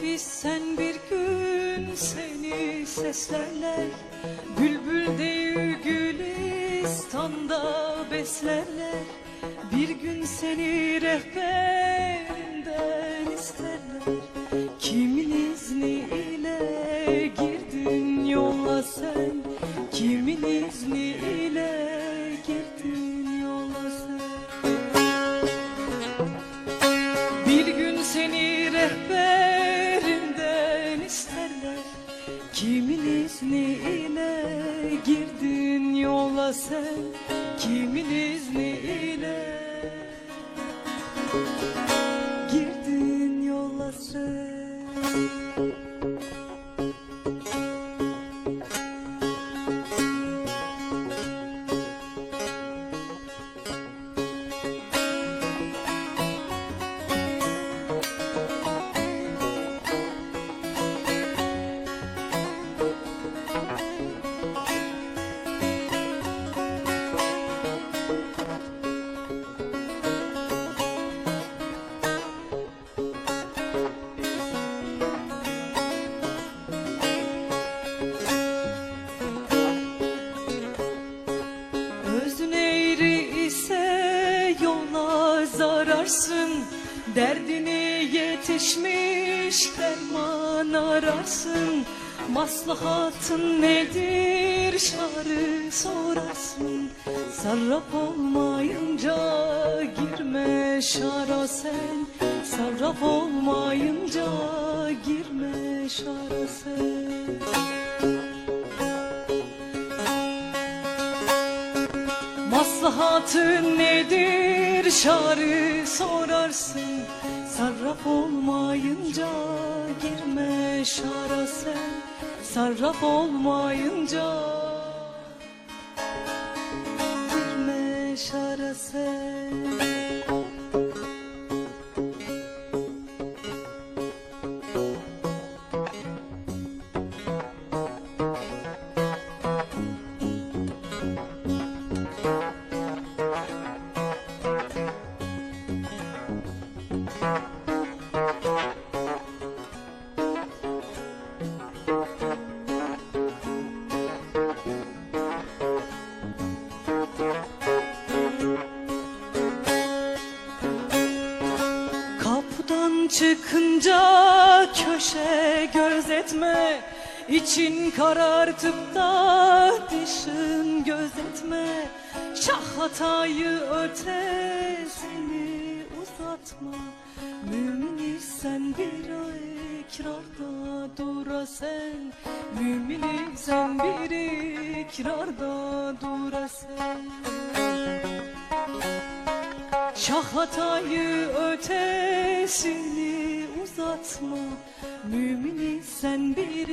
Sen bir gün seni seslerler Bülbül değil Gülistan'da beslerler. Bir gün seni rehberinden isterler. Kimin izniyle girdin yola sen Kimin izniyle Kimin izniyle girdin yola sen? Kimin izniyle zararsın Derdini yetişmiş derman ararsın. Maslahatın nedir şarı sorarsın. Sarraf olmayınca girme şara sen. Sarraf olmayınca girme şara sen. Maslahatın nedir şarı sorarsın Sarraf olmayınca girme şara sen. Sarraf olmayınca Kapıdan çıkınca köşe gözetme İçin karartıp da dışın gözetme. Şah hatayı ötesini uzatma. Mümin sen bir ikrarda dura sen. Mümin sen bir ikrarda dura sen. Şah ötesini uzatma. Mümini sen bir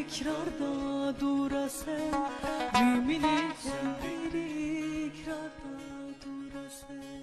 ikrarda dura sen. Mümini sen bir ikrarda dura sen